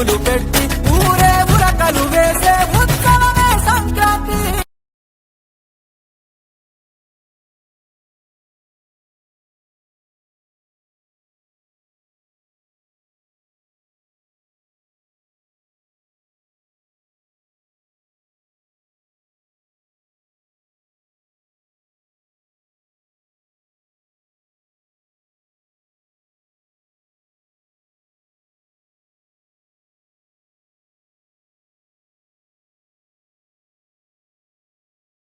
అడుగులు పెట్టి